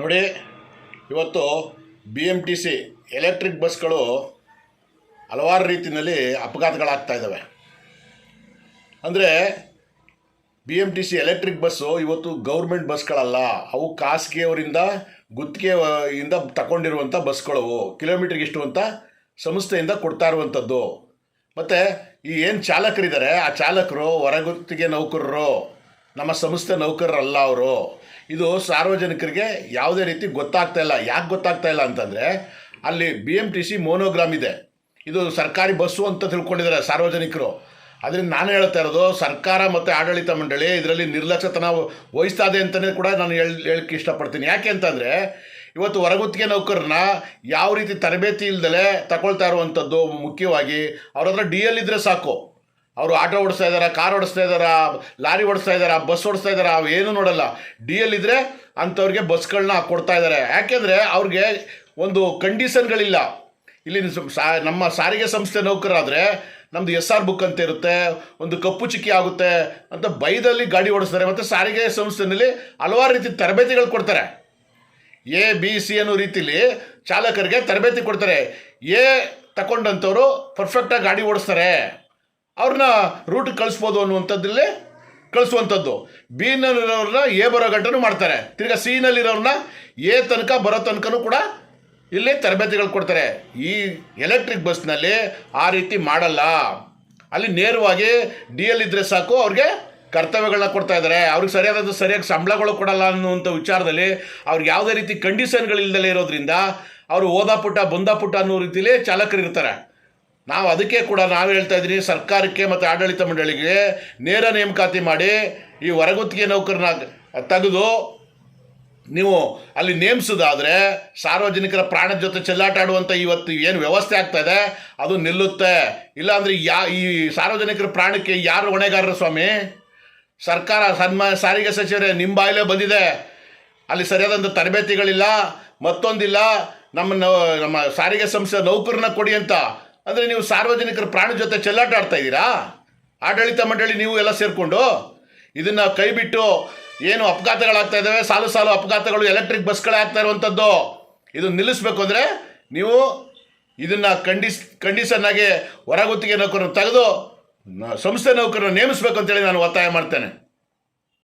ನೋಡಿ, ಇವತ್ತು B M T C electric ಬಸ್ಗಳು ಹಲವಾರು ರೀತಿಯಲ್ಲಿ ಅಪಘಾತಗಳಾಗ್ತಾ ಇದ್ದಾವೆ ಅಂದರೆ B M T C electric bus ಇವತ್ತು ಗೌರ್ಮೆಂಟ್ ಬಸ್ಗಳಲ್ಲ ಅವು ಖಾಸಗಿಯವರಿಂದ ಗುತ್ತಿಗೆ ಇಂದ ತಗೊಂಡಿರುವಂಥ ಬಸ್ಗಳವು ಕಿಲೋಮೀಟ್ರಿಗೆ ಇಷ್ಟು ಅಂತ ಸಂಸ್ಥೆಯಿಂದ ಕೊಡ್ತಾ ಇರುವಂಥದ್ದು ಮತ್ತು, ಈ ಏನು ಚಾಲಕರಿದ್ದಾರೆ, ಆ ಚಾಲಕರು, ಹೊರಗುತ್ತಿಗೆ ನೌಕರರು ನಮ್ಮ ಸಂಸ್ಥೆ ನೌಕರರಲ್ಲ ಅವರು. ಇದು ಸಾರ್ವಜನಿಕರಿಗೆ ಯಾವುದೇ ರೀತಿ ಗೊತ್ತಾಗ್ತಾ ಇಲ್ಲ. ಯಾಕೆ ಗೊತ್ತಾಗ್ತಾ ಇಲ್ಲ ಅಂತಂದರೆ ಅಲ್ಲಿ B M T C monogram ಇದೆ. ಇದು ಸರ್ಕಾರಿ ಬಸ್ಸು ಅಂತ ತಿಳ್ಕೊಂಡಿದ್ದಾರೆ ಸಾರ್ವಜನಿಕರು. ಅದರಿಂದ ನಾನು ಹೇಳ್ತಾ ಇರೋದು, ಸರ್ಕಾರ ಮತ್ತು ಆಡಳಿತ ಮಂಡಳಿ ಇದರಲ್ಲಿ ನಿರ್ಲಕ್ಷ್ಯತನ ವಹಿಸ್ತಾ ಇದೆ ಅಂತಲೇ ಕೂಡ ನಾನು ಹೇಳಿ ಹೇಳಕ್ಕೆ ಇಷ್ಟಪಡ್ತೀನಿ. ಯಾಕೆ ಅಂತಂದರೆ ಇವತ್ತು ಹೊರಗುತ್ತಿಗೆ ನೌಕರನ್ನ ಯಾವ ರೀತಿ ತರಬೇತಿ ಇಲ್ದಲೇ ತಗೊಳ್ತಾ ಇರುವಂಥದ್ದು ಮುಖ್ಯವಾಗಿ ಅವ್ರ ಹತ್ರ ಡಿ ಎಲ್ ಇದ್ದರೆ ಸಾಕು. ಅವರು ಆಟೋ ಓಡಿಸ್ತಾ ಇದ್ದಾರಾ ಕಾರ್ ಓಡಿಸ್ತಾ ಇದ್ದಾರಾ ಲಾರಿ ಓಡಿಸ್ತಾ ಇದ್ದಾರಾ ಬಸ್ ಓಡಿಸ್ತಾ ಇದ್ದಾರಾ ಅವು ಏನೂ ನೋಡಲ್ಲ. ಡಿ ಎಲ್ ಇದ್ದರೆ ಅಂಥವ್ರಿಗೆ ಬಸ್ಗಳನ್ನ ಕೊಡ್ತಾ ಇದ್ದಾರೆ ಯಾಕೆಂದರೆ ಅವ್ರಿಗೆ ಒಂದು ಕಂಡೀಷನ್ಗಳಿಲ್ಲ. ಇಲ್ಲಿ ನಮ್ಮ ಸಾರಿಗೆ ಸಂಸ್ಥೆ ನೌಕರಾದರೆ ನಮ್ದು ಎಸ್ ಆರ್ ಬುಕ್ ಅಂತ ಇರುತ್ತೆ, ಒಂದು ಕಪ್ಪು ಚಿಕ್ಕಿ ಆಗುತ್ತೆ ಅಂತ ಬೈದಲ್ಲಿ ಗಾಡಿ ಓಡಿಸ್ತಾರೆ. ಮತ್ತು ಸಾರಿಗೆ ಸಂಸ್ಥೆಯಲ್ಲಿ ಹಲವಾರು ರೀತಿ ತರಬೇತಿಗಳು ಕೊಡ್ತಾರೆ. ಎ, ಬಿ, ಸಿ ಅನ್ನೋ ರೀತಿಲಿ ಚಾಲಕರಿಗೆ ತರಬೇತಿ ಕೊಡ್ತಾರೆ. ಎ ತಗೊಂಡಂಥವ್ರು ಪರ್ಫೆಕ್ಟಾಗಿ ಗಾಡಿ ಓಡಿಸ್ತಾರೆ. ಅವ್ರನ್ನ ರೂಟ್ ಕಳಿಸ್ಬೋದು ಅನ್ನುವಂಥದ್ರಲ್ಲಿ ಕಳಿಸುವಂಥದ್ದು. ಬಿನಲ್ಲಿರೋರನ್ನ ಎ ಬರೋ ಗಂಟನೂ ಮಾಡ್ತಾರೆ. ತಿರ್ಗಾ ಸಿ ನಲ್ಲಿರೋರನ್ನ ಎ ತನಕ ಬರೋ ತನಕನೂ ಕೂಡ ಇಲ್ಲಿ ತರಬೇತಿಗಳು ಕೊಡ್ತಾರೆ. ಈ ಎಲೆಕ್ಟ್ರಿಕ್ ಬಸ್ನಲ್ಲಿ ಆ ರೀತಿ ಮಾಡಲ್ಲ. ಅಲ್ಲಿ ನೇರವಾಗಿ ಡಿ ಎಲ್ ಇದ್ದರೆ ಸಾಕು, ಅವ್ರಿಗೆ ಕರ್ತವ್ಯಗಳನ್ನ ಕೊಡ್ತಾ ಇದ್ದಾರೆ. ಅವ್ರಿಗೆ ಸರಿಯಾದ ಸರಿಯಾಗಿ ಸಂಬಳಗಳು ಕೊಡಲ್ಲ ಅನ್ನುವಂಥ ವಿಚಾರದಲ್ಲಿ ಅವ್ರಿಗೆ ಯಾವುದೇ ರೀತಿ ಕಂಡೀಷನ್ಗಳಿಲ್ದಲೇ ಇರೋದ್ರಿಂದ ಅವರು ಓದಾ ಪುಟ್ಟ ಬಂದ ಪುಟ್ಟ ಅನ್ನೋ ರೀತಿಲಿ ಚಾಲಕರು ಇರ್ತಾರೆ ನಾವು ಅದಕ್ಕೆ ಕೂಡ ನಾವು ಹೇಳ್ತಾ ಇದ್ದೀನಿ, ಸರ್ಕಾರಕ್ಕೆ ಮತ್ತು ಆಡಳಿತ ಮಂಡಳಿಗೆ ನೇರ ನೇಮಕಾತಿ ಮಾಡಿ ಈ ಹೊರಗುತ್ತಿಗೆ ನೌಕರನ್ನ ತೆಗೆದು ನೀವು ಅಲ್ಲಿ ನೇಮಿಸೋದಾದರೆ ಸಾರ್ವಜನಿಕರ ಪ್ರಾಣದ ಜೊತೆ ಚೆಲ್ಲಾಟ ಆಡುವಂಥ ಇವತ್ತು ಏನು ವ್ಯವಸ್ಥೆ ಆಗ್ತಾ ಇದೆ, ಅದು ನಿಲ್ಲುತ್ತೆ. ಇಲ್ಲಾಂದರೆ ಯಾ, ಈ ಸಾರ್ವಜನಿಕರ ಪ್ರಾಣಕ್ಕೆ ಯಾರು ಹೊಣೆಗಾರರು ಸ್ವಾಮಿ? ಸರ್ಕಾರ ಸನ್ಮಾ, ಸಾರಿಗೆ ಸಚಿವರೇ, ನಿಮ್ಮ ಬಾಯಿಲೇ ಬಂದಿದೆ. ಅಲ್ಲಿ ಸರಿಯಾದಂಥ ತರಬೇತಿಗಳಿಲ್ಲ, ಮತ್ತೊಂದಿಲ್ಲ ನಮ್ಮ ನಮ್ಮ ಸಾರಿಗೆ ಸಂಸ್ಥೆ ನೌಕರನ್ನ ಕೊಡಿ ಅಂತ. ಅಂದರೆ ನೀವು ಸಾರ್ವಜನಿಕರ ಪ್ರಾಣ ಜೊತೆ ಚೆಲ್ಲಾಟ ಆಡ್ತಾ ಇದ್ದೀರಾ? ಆಡಳಿತ ಮಂಡಳಿ ನೀವು ಎಲ್ಲ ಸೇರಿಕೊಂಡು ಇದನ್ನು ಕೈಬಿಟ್ಟು ಏನು ಅಪಘಾತಗಳಾಗ್ತಾ ಇದ್ದಾವೆ? ಸಾಲು ಸಾಲು ಅಪಘಾತಗಳು ಎಲೆಕ್ಟ್ರಿಕ್ ಬಸ್ಗಳೇ ಆಗ್ತಾ ಇರುವಂಥದ್ದು ಇದನ್ನು ನಿಲ್ಲಿಸಬೇಕು ಅಂದರೆ ನೀವು ಇದನ್ನು ಕಂಡೀಸ್ ಕಂಡೀಷನ್ ಆಗಿ ಹೊರಗುತ್ತಿಗೆ ನೌಕರನ್ನು ತೆಗೆದು ಸಂಸ್ಥೆ ನೌಕರನ್ನು ನೇಮಿಸ್ಬೇಕು ಅಂತೇಳಿ ನಾನು ಒತ್ತಾಯ ಮಾಡ್ತೇನೆ.